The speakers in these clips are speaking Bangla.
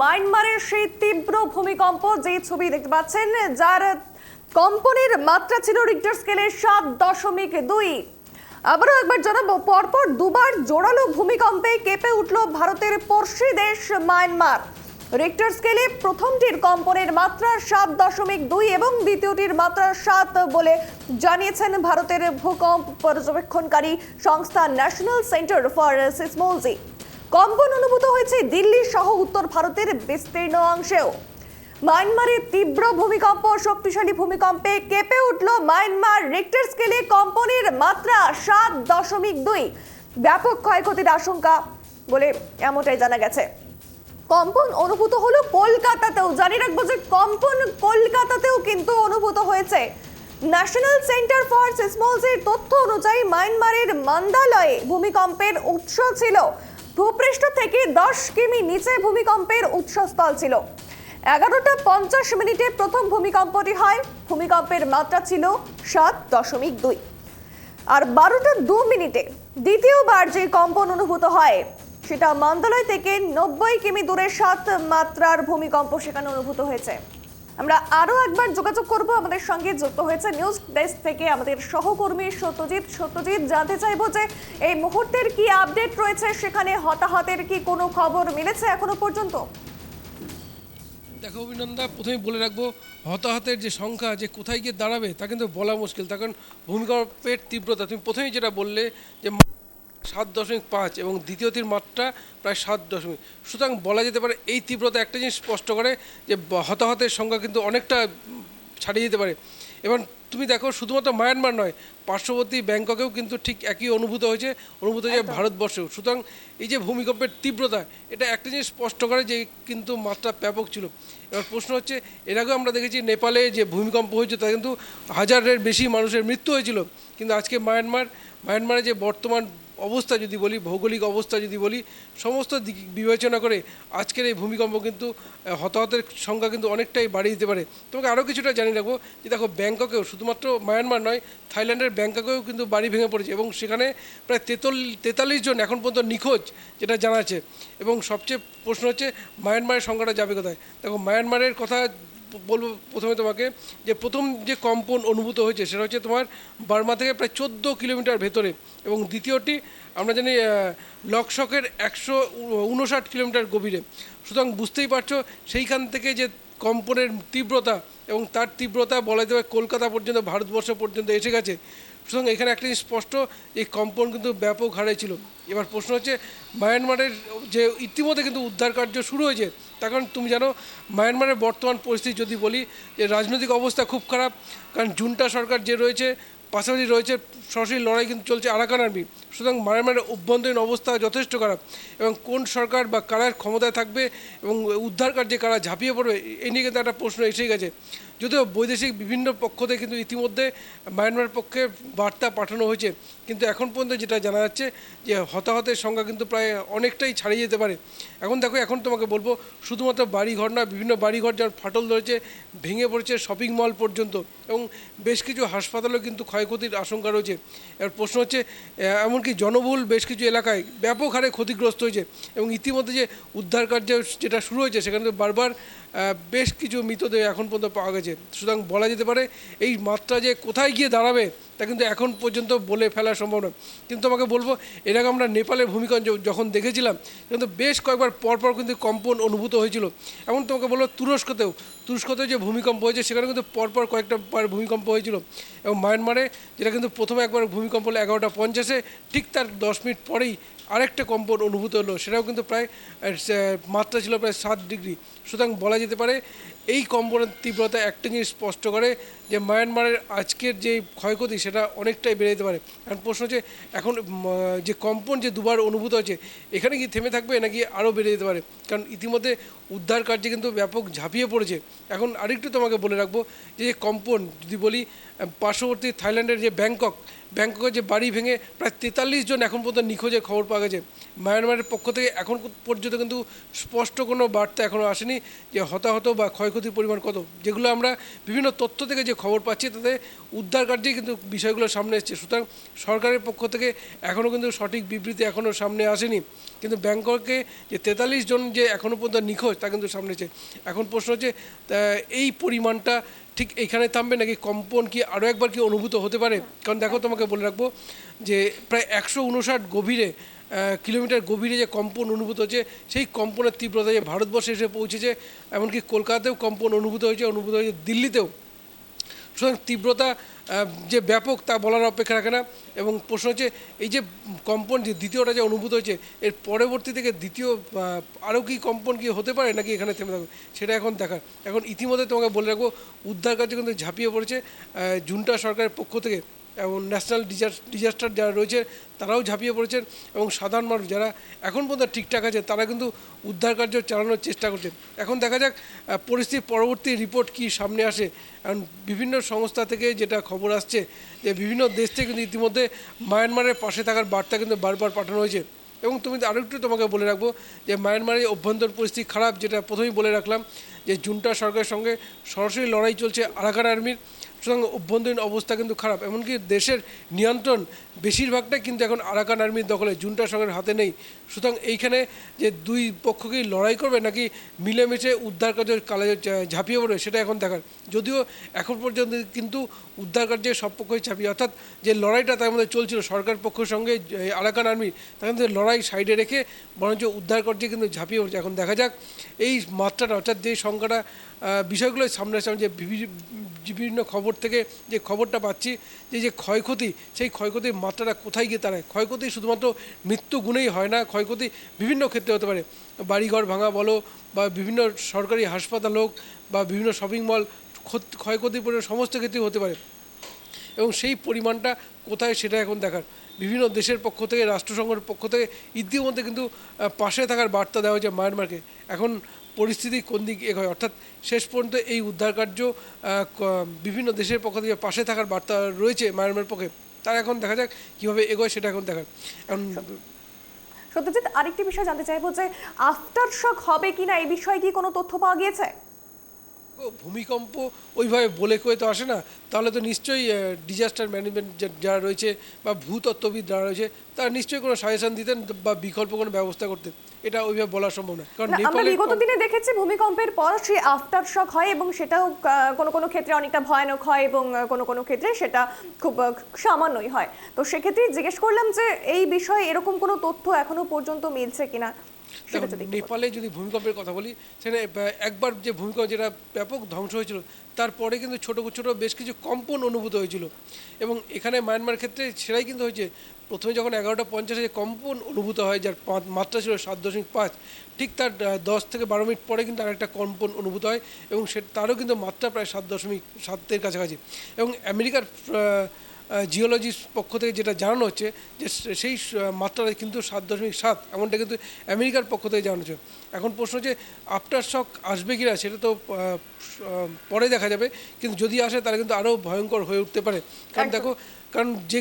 মায়ানমারের সেই তীব্র ভূমিকম্প যে ছবি দেখতে পাচ্ছেন, যার কম্পনের মাত্রা ছিল রিক্টার স্কেলে সাত দশমিক দুই। আবারও একবার জানাব, পরপর দুবার জোরালো ভূমিকম্পে কেঁপে উঠল ভারতের পড়শি দেশ মায়ানমার। রিক্টার স্কেলে প্রথমটির কম্পনের মাত্রা সাত দশমিক দুই এবং দ্বিতীয়টির মাত্রা সাত বলে জানিয়েছেন ভারতের ভূকম্প পর্যবেক্ষণকারী সংস্থা ন্যাশনাল সেন্টার ফর সিসমোলজি কম্পন অনুভূত হয়েছে দিল্লি সহ উত্তর ভারতের বিস্তীর্ণ অংশেও। মায়ানমারের তীব্র ভূমিকম্প, শক্তিশালী ভূমিকম্পে কেঁপে উঠল মায়ানমার রিক্টার স্কেলে কম্পনের মাত্রা সাত দশমিক দুই। ব্যাপক ক্ষয়ক্ষতির আশঙ্কা বলে এমনটাই জানা গেছে। কম্পন অনুভূত হলো কলকাতাতেও। জানি রাখব যে কম্পন কলকাতাতেও কিন্তু অনুভূত হয়েছে। ন্যাশনাল সেন্টার ফর সিসমোলজির তথ্য অনুযায়ী মায়ানমারের মান্দালয়ে ভূমিকম্পের উৎস ছিল ভূপৃষ্ঠ থেকে দশ কিমি নিচে ভূমিকম্পের উৎসস্থল ছিল। এগারোটা পঞ্চাশ মিনিটে প্রথম ভূমিকম্পটি হয়। ভূমিকম্পের মাত্রা ছিল সাত দশমিক দুই। আর বারোটা দু মিনিটে দ্বিতীয়বার যে কম্পন অনুভূত হয়, সেটা মন্দালয় থেকে নব্বই কিমি দূরে সাত মাত্রার ভূমিকম্প সেখানে অনুভূত হয়েছে। আমরা আরও একবার যোগাযোগ করব। আমাদের সঙ্গে যুক্ত হয়েছে নিউজ ডেস্ক থেকে আমাদের সহকর্মী সত্যজিৎ সত্যজিৎ, জানতে চাইব যে এই মুহূর্তের কি আপডেট রয়েছে? সেখানে হতাহতের কি কোনো খবর মিলেছে এখনও পর্যন্ত? দেখো অভিনন্দা প্রথমে বলে রাখব, হতাহতের যে সংখ্যা, যে কোথায় গিয়ে দাঁড়াবে, তা কিন্তু বলা মুশকিল। তার কারণ ভূমিকম্পের তীব্রতা, তুমি প্রথমেই যেটা বললে যে সাত দশমিক পাঁচ এবং দ্বিতীয়টির মাত্রা প্রায় সাত দশমিক। সুতরাং বলা যেতে পারে এই তীব্রতা একটা জিনিস স্পষ্ট করে যে হতাহতের সংখ্যা কিন্তু অনেকটা ছাড়িয়ে যেতে পারে। এবং তুমি দেখো শুধুমাত্র মায়ানমার নয় পার্শ্ববর্তী ব্যাংককেও কিন্তু ঠিক একই অনুভূত হয়েছে। অনুভূত হয়েছে ভারতবর্ষেও। সুতরাং এই যে ভূমিকম্পের তীব্রতা এটা একটা জিনিস স্পষ্ট করে যে কিন্তু মাত্রা ব্যাপক ছিল। এবার প্রশ্ন হচ্ছে এর আগেও আমরা দেখেছি নেপালে যে ভূমিকম্প হয়েছে তা কিন্তু হাজারের বেশি মানুষের মৃত্যু হয়েছিল। কিন্তু আজকে মায়ানমার মায়ানমারে যে বর্তমান অবস্থা যদি বলি, ভৌগোলিক অবস্থা যদি বলি, সমস্ত দিক বিবেচনা করে আজকের এই ভূমিকম্প কিন্তু হতাহতের সংখ্যা কিন্তু অনেকটাই বাড়িয়ে দিতে পারে। তোমাকে আরও কিছুটা জানিয়ে রাখব যে দেখো, ব্যাংককেও, শুধুমাত্র মায়ানমার নয়, থাইল্যান্ডের ব্যাংককেও কিন্তু বাড়ি ভেঙে পড়েছে এবং সেখানে প্রায় তেতল, তেতাল্লিশ জন এখন পর্যন্ত নিখোঁজ, যেটা জানা আছে এবং সবচেয়ে প্রশ্ন হচ্ছে, মায়ানমারের সংখ্যাটা যাবে কোথায়? দেখো, মায়ানমারের কথা বলব প্রথমে তোমাকে যে প্রথম যে কম্পন অনুভূত হয়েছে সেটা হচ্ছে তোমার বার্মা থেকে প্রায় চোদ্দ কিলোমিটার ভেতরে এবং দ্বিতীয়টি আমরা জানি লকশকের একশো উনষাট কিলোমিটার গভীরে। সুতরাং বুঝতেই পারছ সেইখান থেকে যে কম্পনের তীব্রতা এবং তার তীব্রতা বলা যেতে পারে কলকাতা পর্যন্ত, ভারতবর্ষ পর্যন্ত এসে গেছে। সুতরাং এখানে একটা স্পষ্ট, এই কম্পন কিন্তু ব্যাপক হারে ছিল। এবার প্রশ্ন হচ্ছে, মায়ানমারের যে ইতিমধ্যে কিন্তু উদ্ধার কার্য শুরু হয়েছে, তার কারণ তুমি জানো, মায়ানমারের বর্তমান পরিস্থিতি যদি বলি যে রাজনৈতিক অবস্থা খুব খারাপ, কারণ জুনটা সরকার যে রয়েছে, পাশাপাশি রয়েছে সরাসরি লড়াই কিন্তু চলছে আরাকান আর্মি। সুতরাং মায়ানমারের অভ্যন্তরীণ অবস্থা যথেষ্ট খারাপ, এবং কোন সরকার বা কারার ক্ষমতায় থাকবে এবং উদ্ধার কার্যে কারা ঝাঁপিয়ে পড়বে এই নিয়ে কিন্তু একটা প্রশ্ন এসেই গেছে। যদিও বৈদেশিক বিভিন্ন পক্ষ থেকে কিন্তু ইতিমধ্যে মায়ানমারের পক্ষে বার্তা পাঠানো হয়েছে। কিন্তু এখন পর্যন্ত যেটা জানা যাচ্ছে যে হতাহতের সংখ্যা কিন্তু প্রায় অনেকটাই ছাড়িয়ে যেতে পারে। এখন দেখো, এখন তোমাকে বলব, শুধুমাত্র বাড়িঘর না, বিভিন্ন বাড়িঘর যার ফাটল ধরেছে, ভেঙে পড়েছে শপিং মল পর্যন্ত এবং বেশ কিছু হাসপাতালেও কিন্তু ক্ষয়ক্ষতির আশঙ্কা রয়েছে। এর প্রশ্ন হচ্ছে এমনকি জনবহুল বেশ কিছু এলাকায় ব্যাপক হারে ক্ষতিগ্রস্ত হয়েছে এবং ইতিমধ্যে যে উদ্ধার কার্য যেটা শুরু হয়েছে, সেখানে বারবার বেশ কিছু মৃতদেহ এখন পর্যন্ত পাওয়া গেছে। সুতরাং বলা যেতে পারে, এই মাত্রা যে কোথায় গিয়ে দাঁড়াবে তা কিন্তু এখন পর্যন্ত বলে ফেলা সম্ভব নয়। কিন্তু আমাকে বলব, এর আগে আমরা নেপালের ভূমিকম্প যখন দেখেছিলাম, কিন্তু বেশ কয়েকবার পরপর কিন্তু কম্পন অনুভূত হয়েছিল। এমন তোমাকে বলব, তুরস্কতেও তুরস্কতেও যে ভূমিকম্প হয়েছে, সেখানে কিন্তু পরপর কয়েকটা বার ভূমিকম্প হয়েছিল। এবং মায়ানমারে, যেটা কিন্তু প্রথমে একবার ভূমিকম্প হলো এগারোটা পঞ্চাশে, ঠিক তার দশ মিনিট পরেই আরেকটা কম্পন অনুভূত হলো, সেটাও কিন্তু প্রায় মাত্রা ছিল প্রায় সাত ডিগ্রি। সুতরাং বলা যেতে পারে, এই কম্পনের তীব্রতা একটা জিনিস স্পষ্ট করে যে মায়ানমারের আজকের যে ক্ষয়ক্ষতি, সেটা অনেকটাই বেড়ে যেতে পারে। এখন প্রশ্ন হচ্ছে, এখন যে কম্পন যে দুবার অনুভূত হচ্ছে এখানে কি থেমে থাকবে নাকি আরও বেড়ে যেতে পারে? কারণ ইতিমধ্যে উদ্ধার কার্যে কিন্তু ব্যাপক ঝাঁপিয়ে পড়েছে। এখন আরেকটু তোমাকে বলে রাখব, যে কম্পন যদি বলি পার্শ্ববর্তী থাইল্যান্ডের যে ব্যাংকক ব্যাংককের যে বাড়ি ভেঙে প্রায় তেতাল্লিশ জন এখন পর্যন্ত নিখোঁজের খবর পাওয়া গেছে। মায়ানমারের পক্ষ থেকে এখন পর্যন্ত কিন্তু স্পষ্ট কোনো বার্তা এখনও আসেনি যে হতাহত বা ক্ষয়ক্ষতির পরিমাণ কত। যেগুলো আমরা বিভিন্ন তথ্য থেকে যে খবর পাচ্ছি, তাতে উদ্ধার কার্যেই কিন্তু বিষয়গুলো সামনে এসছে। সুতরাং সরকারের পক্ষ থেকে এখনও কিন্তু সঠিক বিবৃতি এখনও সামনে আসেনি। কিন্তু ব্যাংককে যে তেতাল্লিশ জন যে এখনও পর্যন্ত নিখোঁজ, তা কিন্তু সামনে এসেছে। এখন প্রশ্ন হচ্ছে এই পরিমাণটা ঠিক এখানে থামবে নাকি কম্পন কি আরও একবার কি অনুভূত হতে পারে? কারণ দেখো তোমাকে বলে রাখব যে প্রায় একশো উনষাট গভীরে কিলোমিটার গভীরে যে কম্পন অনুভূত হচ্ছে, সেই কম্পনের তীব্রতা যে ভারতবর্ষে এসে পৌঁছেছে, এমনকি কলকাতাতেও কম্পন অনুভূত হয়েছে অনুভূত হয়েছে দিল্লিতেও। সুতরাং তীব্রতা যে ব্যাপক তা বলার অপেক্ষা রাখে না। এবং প্রশ্ন হচ্ছে, এই যে কম্পন যে দ্বিতীয়টা যে অনুভূত হয়েছে, এর পরবর্তী থেকে দ্বিতীয় আরও কি কম্পন কি হতে পারে নাকি এখানে থেমে থাকবে, সেটা এখন দেখার। এখন ইতিমধ্যে তোমাকে বলে রাখব, উদ্ধার কাজে কিন্তু ঝাঁপিয়ে পড়েছে। জুনটা সরকারের পক্ষ থেকে এবং ন্যাশনাল ডিজাস্টার যারা রয়েছে তারাও ঝাঁপিয়ে পড়েছেন এবং সাধারণ মানুষ যারা এখন পর্যন্ত ঠিকঠাক আছে তারা কিন্তু উদ্ধার কার্য চালানোর চেষ্টা করছেন। এখন দেখা যাক পরিস্থিতির পরবর্তী রিপোর্ট কি সামনে আসে। কারণ বিভিন্ন সংস্থা থেকে যেটা খবর আসছে যে বিভিন্ন দেশ থেকে কিন্তু ইতিমধ্যে মায়ানমারের পাশে থাকার বার্তা কিন্তু বারবার পাঠানো হয়েছে। এবং তুমি আরও একটু তোমাকে বলে রাখব যে মায়ানমারের অভ্যন্তর পরিস্থিতি খারাপ, যেটা প্রথমেই বলে রাখলাম যে জুনটা সরকারের সঙ্গে সরাসরি লড়াই চলছে আরাকান আর্মির, সুতরাং অভ্যন্তরীণ অবস্থা কিন্তু খারাপ। এমনকি দেশের নিয়ন্ত্রণ বেশিরভাগটাই কিন্তু এখন আরাকান আর্মির দখলে, জুনটা সরকারের হাতে নেই। সুতরাং এইখানে যে দুই পক্ষকেই লড়াই করবে নাকি মিলেমিশে উদ্ধার কার্যের কালে ঝাঁপিয়ে পড়বে সেটা এখন দেখার। যদিও এখন পর্যন্ত কিন্তু উদ্ধার কার্যে সব পক্ষই ঝাঁপিয়ে, অর্থাৎ যে লড়াইটা তার মধ্যে চলছিল, সরকার পক্ষের সঙ্গে আরাকান আর্মি, তার মধ্যে লড়াই সাইডে রেখে বরঞ্চ উদ্ধার কার্যে কিন্তু ঝাঁপিয়ে পড়ছে। এখন দেখা যাক, এই মাত্রাটা, অর্থাৎ যে সংখ্যাটা বিষয়গুলো সামনে আসছে। যে বিভিন্ন খবর থেকে যে খবরটা পাচ্ছি, যে যে ক্ষয়ক্ষতি, সেই ক্ষয়ক্ষতির মাত্রাটা কোথায় গিয়ে দাঁড়ায়? ক্ষয়ক্ষতি শুধুমাত্র মৃত্যু গুণেই হয় না, ক্ষয়ক্ষতি বিভিন্ন ক্ষেত্রে হতে পারে। বাড়িঘর ভাঙা বলো, বা বিভিন্ন সরকারি হাসপাতাল হোক, বা বিভিন্ন শপিং মল ক্ষত- ক্ষয়ক্ষতির পরিমাণ সমস্ত ক্ষেত্রেই হতে পারে। এবং সেই পরিমাণটা কোথায় সেটা এখন দেখার। বিভিন্ন দেশের পক্ষ থেকে, রাষ্ট্রসংঘের পক্ষ থেকে ইতিমধ্যে কিন্তু পাশে থাকার বার্তা দেওয়া হয়েছে মায়ানমারকে। এখন পরিস্থিতি কোন দিক এগোয়? অর্থাৎ শেষ পর্যন্ত এই উদ্ধার কার্য বিভিন্ন দেশের পক্ষ থেকে পাশে থাকার বার্তা রয়েছে মায়ানমার পক্ষে। তার এখন দেখা যাক কীভাবে এগোয় সেটা এখন দেখার। এখন সত্যজিৎ আরেকটি বিষয় জানতে চাইব যে আফটার শক হবে কিনা এই বিষয়ে কি কোনো তথ্য পাওয়া গিয়েছে? ভূমিকম্প ওইভাবে বলে কয়ে তো আসে না। তাহলে তো নিশ্চয়ই ডিজাস্টার ম্যানেজমেন্ট যারা রয়েছে বা ভূতত্ত্ববিদ যারা রয়েছে তারা নিশ্চয়ই কোনো সাজেশন দিতেন বা বিকল্প কোনো ব্যবস্থা করতেন। এটা ওইভাবে বলা সম্ভব না কারণ আমরা বিগত দিনে দেখেছি ভূমিকম্পের পর সেই আফটার শক হয় এবং সেটাও কোন কোনো ক্ষেত্রে অনেকটা ভয়ানক হয় এবং কোনো কোনো ক্ষেত্রে সেটা খুব সামান্যই হয়। তো সেক্ষেত্রে জিজ্ঞেস করলাম যে এই বিষয়ে এরকম কোনো তথ্য এখনও পর্যন্ত মিলছে কিনা? নেপালে যদি ভূমিকম্পের কথা বলি সেখানে একবার যে ভূমিকম্প যেটা ব্যাপক ধ্বংস হয়েছিল তারপরে কিন্তু ছোটো ছোটো বেশ কিছু কম্পন অনুভূত হয়েছিল। এবং এখানে মায়ানমার ক্ষেত্রে সেটাই কিন্তু হয়েছে প্রথমে যখন এগারোটা পঞ্চাশে যে কম্পন অনুভূত হয় যার মাত্রা ছিল সাত দশমিক পাঁচ ঠিক তার দশ থেকে বারো মিনিট পরে কিন্তু আরেকটা কম্পন অনুভূত হয় এবং সে তারও কিন্তু মাত্রা প্রায় সাত দশমিক সাতের কাছাকাছি। এবং আমেরিকার জিওলজির পক্ষ থেকে যেটা জানানো হচ্ছে যে সেই মাত্রাটা কিন্তু সাত দশমিক সাত এমনটা কিন্তু আমেরিকার পক্ষ থেকে জানানো হচ্ছে। এখন প্রশ্ন হচ্ছে আফটার শক আসবে কি না সেটা তো পরে দেখা যাবে। কিন্তু যদি আসে তাহলে কিন্তু আরও ভয়ঙ্কর হয়ে উঠতে পারে। কারণ দেখো কারণ যে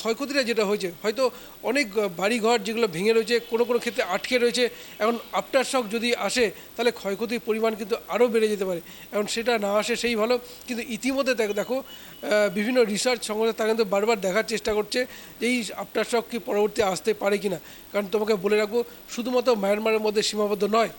ক্ষয়ক্ষতিটা যেটা হয়েছে, হয়তো অনেক বাড়িঘর যেগুলো ভেঙে রয়েছে, কোনো কোনো ক্ষেত্রে আটকে রয়েছে, এখন আফটার শক যদি আসে, তাহলে ক্ষয়ক্ষতির পরিমাণ কিন্তু আরও বেড়ে যেতে পারে। এখন সেটা না আসে সেই ভালো, কিন্তু ইতিমধ্যে দেখ, দেখো বিভিন্ন রিসার্চ সংস্থা তারা কিন্তু বারবার দেখার চেষ্টা করছে যে এই আফটার শক কি পরবর্তী আসতে পারে কিনা। কারণ তোমাকে বলে রাখব, শুধুমাত্র মায়ানমারের মধ্যে সীমাবদ্ধ নয়,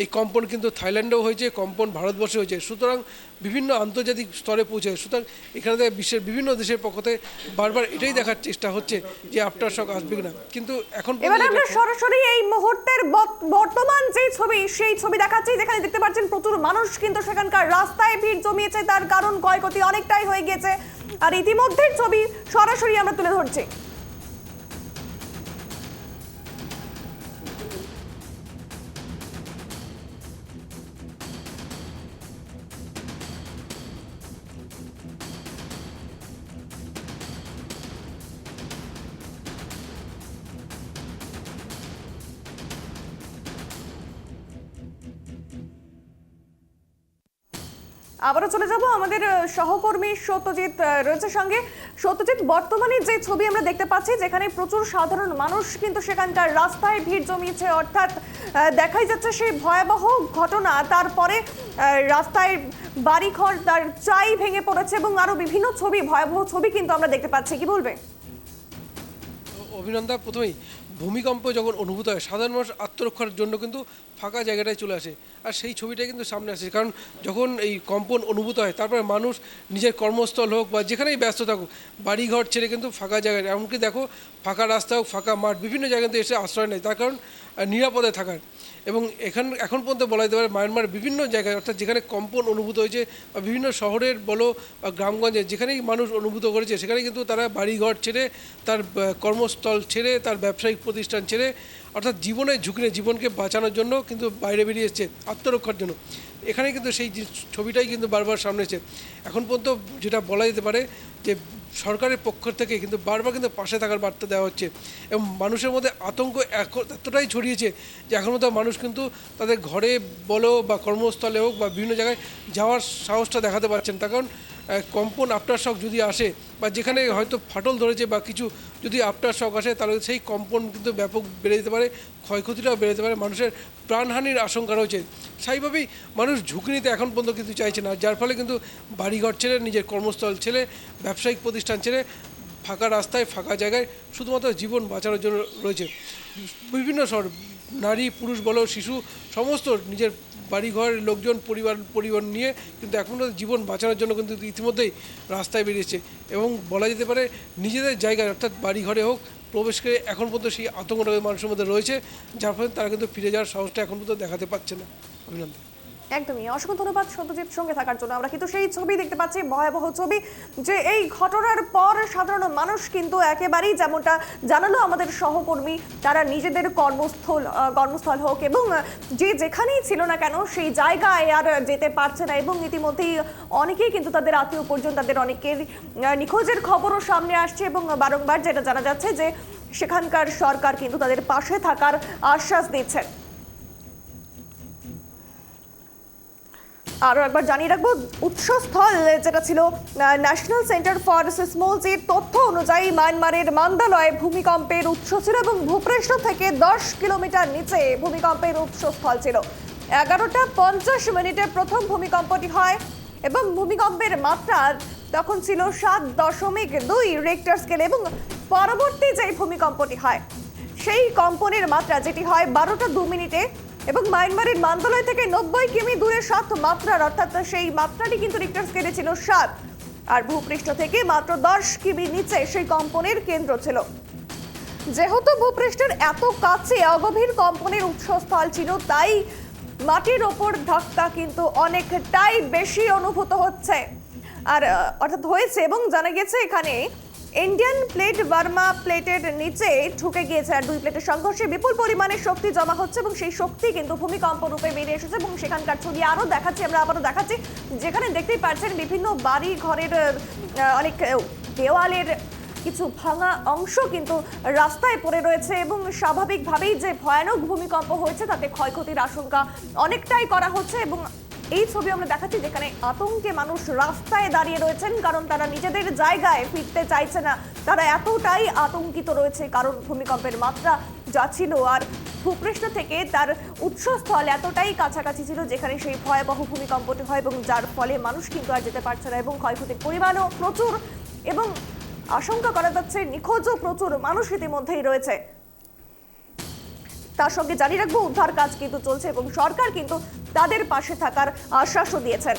এই কম্পন কিন্তু থাইল্যান্ডেও হয়েছে, কম্পন ভারতবর্ষে হয়েছে। সুতরাং বিভিন্ন আন্তর্জাতিক স্তরে পৌঁছে সুতরাং এখানে বিশ্বের বিভিন্ন দেশের পক্ষ থেকে বারবার এটাই দেখার চেষ্টা হচ্ছে যে আফটার শক আসবে না কিন্তু এখন এবার আমরা সরাসরি এই মুহূর্তের বর্তমান যে ছবি সেই ছবি দেখাচ্ছি যেখানে দেখতে পাচ্ছেন প্রচুর মানুষ কিন্তু সেখানকার রাস্তায় ভিড় জমিয়েছে তার কারণ ক্ষয়ক্ষতি অনেকটাই হয়ে গেছে আর ইতিমধ্যে ছবি সরাসরি আমরা তুলে ধরছি। আবারও চলে যাব। আমাদের সহকর্মী সত্যজিৎ রয়েছে সঙ্গে। সত্যজিৎ, বর্তমানে যে ছবি আমরা দেখতে পাচ্ছি, যেখানে প্রচুর সাধারণ মানুষ কিন্তু সেখানকার রাস্তায় ভিড় জমিয়েছে, অর্থাৎ দেখাই যাচ্ছে সেই ভয়াবহ ঘটনা। তারপরে রাস্তায় বাড়িঘর তার চাই ভেঙে পড়েছে এবং আরও বিভিন্ন ছবি, ভয়াবহ ছবি কিন্তু আমরা দেখতে পাচ্ছি। কি বলবে? অভিনন্দা। প্রথমেই ভূমিকম্প যখন অনুভূত হয়, সাধারণ মানুষ আত্মরক্ষার জন্য কিন্তু ফাঁকা জায়গাটায় চলে আসে। আর সেই ছবিটাই কিন্তু সামনে আসে। কারণ যখন এই কম্পন অনুভূত হয়, তারপরে মানুষ নিজের কর্মস্থল হোক বা যেখানেই ব্যস্ত থাকুক, বাড়িঘর ছেড়ে কিন্তু ফাঁকা জায়গায় এমনকি দেখো, ফাঁকা রাস্তা হোক, ফাঁকা মাঠ, বিভিন্ন জায়গায় কিন্তু এসে আশ্রয় নেয়। তার কারণ নিরাপদে থাকার। এবং এখান, এখন পর্যন্ত বলা যেতে পারে মায়ানমার বিভিন্ন জায়গায়, অর্থাৎ যেখানে কম্পন অনুভূত হয়েছে বা বিভিন্ন শহরের বলো বা গ্রামগঞ্জে যেখানেই মানুষ অনুভূত করেছে সেখানে কিন্তু তারা বাড়িঘর ছেড়ে, তার কর্মস্থল ছেড়ে, তার ব্যবসায়িক প্রতিষ্ঠান ছেড়ে, অর্থাৎ জীবনে ঝুঁকি নিয়ে জীবনকে বাঁচানোর জন্য কিন্তু বাইরে বেরিয়ে এসছে, আত্মরক্ষার জন্য। এখানে কিন্তু সেই ছবিটাই কিন্তু বারবার সামনে এসেছে। এখন পর্যন্ত যেটা বলা যেতে পারে যে সরকারের পক্ষ থেকে কিন্তু বারবার কিন্তু পাশে থাকার বার্তা দেওয়া হচ্ছে এবং মানুষের মধ্যে আতঙ্ক এতটাই ছড়িয়েছে যে এখন তো মানুষ কিন্তু তাদের ঘরে বলো বা কর্মস্থলে হোক বা বিভিন্ন জায়গায় যাওয়ার সাহসটা দেখাতে পারছেন তার কারণ কম্পন আফটার শক যদি আসে বা যেখানে হয়তো ফাটল ধরেছে বা কিছু যদি আফটার শক আসে, তাহলে সেই কম্পন কিন্তু ব্যাপক বেড়ে যেতে পারে, ক্ষয়ক্ষতিটাও বেড়ে যেতে পারে, মানুষের প্রাণহানির আশঙ্কা রয়েছে। সেইভাবেই মানুষ ঝুঁকি নিতে এখন পর্যন্ত কিন্তু চাইছে না, যার ফলে কিন্তু বাড়িঘর ছেড়ে, নিজের কর্মস্থল ছেড়ে, ব্যবসায়িক প্রতিষ্ঠান ছেড়ে, ফাঁকা রাস্তায়, ফাঁকা জায়গায় শুধুমাত্র জীবন বাঁচানোর জন্য রয়েছে। বিভিন্ন শহর, নারী, পুরুষ বলো, শিশু, সমস্ত নিজের বাড়িঘর, লোকজন, পরিবার পরিবার নিয়ে কিন্তু এখনও জীবন বাঁচানোর জন্য কিন্তু ইতিমধ্যেই রাস্তায় বেরিয়েছে। এবং বলা যেতে পারে নিজেদের জায়গায় অর্থাৎ বাড়িঘরে হোক, প্রবেশ করে এখন পর্যন্ত সেই আতঙ্কটা মানুষের মধ্যে রয়েছে, যার ফলে তারা কিন্তু ফিরে যাওয়ার সাহসটা এখন পর্যন্ত দেখাতে পারছে না। অভিনন্দন। একদমই। অসংখ্য ধন্যবাদ সত্যজিৎ সঙ্গে থাকার জন্য। আমরা কিন্তু সেই ছবি দেখতে পাচ্ছি, ভয়াবহ ছবি, যে এই ঘটনার পর সাধারণ মানুষ কিন্তু একেবারেই যেমনটা জানালো আমাদের সহকর্মী, তারা নিজেদের কর্মস্থল কর্মস্থল হোক এবং যে যেখানেই ছিল না কেন সেই জায়গায় আর যেতে পারছে না এবং ইতিমধ্যেই অনেকেই কিন্তু তাদের আত্মীয় পর্যন্ত তাদের অনেকের নিখোঁজের খবরও সামনে আসছে এবং বারংবার যেটা জানা যাচ্ছে যে সেখানকার সরকার কিন্তু তাদের পাশে থাকার আশ্বাস দিচ্ছেন আরও একবার জানিয়ে রাখব, উৎসস্থল যেটা ছিল ন্যাশনাল সেন্টার ফর সিসমোলজির তথ্য অনুযায়ী মায়ানমারের মান্দালয়ে ভূমিকম্পের উৎস ছিল এবং ভূপৃষ্ঠ থেকে দশ কিলোমিটার নিচে ভূমিকম্পের উৎসস্থল ছিল। এগারোটা পঞ্চাশ মিনিটে প্রথম ভূমিকম্পটি হয় এবং ভূমিকম্পের মাত্রা তখন ছিল সাত দশমিক দুই রেক্টার স্কেল এবং পরবর্তী যে ভূমিকম্পটি হয়, সেই কম্পনের মাত্রা যেটি হয় বারোটা দু মিনিটে এবং মায়ানমারের মান্দালয় থেকে নব্বই কিমি দূরে সাত মাত্রার, অর্থাৎ সেই মাত্রাটি কিন্তু রিক্টার স্কেলে ছিল সাত। আর ভূপৃষ্ঠ থেকে মাত্র দশ কিমি নিচে সেই কম্পনের কেন্দ্র ছিল। যেহেতু ভূপৃষ্ঠের এত কাছে অগভীর কম্পনের উৎসস্থল ছিল, তাই মাটির ওপর ধাক্কা কিন্তু অনেকটাই বেশি অনুভূত হচ্ছে। আর, অর্থাৎ হয়েছে এবং জানা গেছে এখানে ইন্ডিয়ান প্লেট বার্মা প্লেটের নিচে ঠুকে গিয়েছে আর দুই প্লেটের সংঘর্ষে বিপুল পরিমাণে শক্তি জমা হচ্ছে এবং সেই শক্তি কিন্তু ভূমিকম্প রূপে বেরিয়ে এসেছে এবং সেখানকার ছবি আরও দেখাচ্ছি, আমরা আবারও দেখাচ্ছি। যেখানে দেখতেই পাচ্ছেন বিভিন্ন বাড়ি ঘরের অনেক দেওয়ালের কিছু ভাঙা অংশ কিন্তু রাস্তায় পড়ে রয়েছে এবং স্বাভাবিকভাবেই যে ভয়ানক ভূমিকম্প হয়েছে তাতে ক্ষয়ক্ষতির আশঙ্কা অনেকটাই করা হচ্ছে এবং এই ছবি আমরা দেখাচ্ছি যেখানে আতঙ্কে মানুষ রাস্তায় দাঁড়িয়ে রয়েছেন, কারণ তারা নিজেদের জায়গায় ফিরতে চাইছে না। তারা এতটাই আতঙ্কিত রয়েছে, কারণ ভূমিকম্পের মাত্রা যা ছিল আর ভূপৃষ্ঠ থেকে তার উৎসস্থল এতটাই কাছাকাছি ছিল যেখানে সেই ভয়াবহ ভূমিকম্পটি হয় এবং যার ফলে মানুষ কিন্তু আর যেতে পারছে না এবং ক্ষয়ক্ষতির পরিমাণও প্রচুর এবং আশঙ্কা করা যাচ্ছে নিখোঁজও প্রচুর মানুষ ইতিমধ্যেই রয়েছে। তার সঙ্গে জানিয়ে রাখব, উদ্ধার কাজ কিন্তু চলছে এবং সরকার কিন্তু তাদের পাশে থাকার আশ্বাসও দিয়েছেন।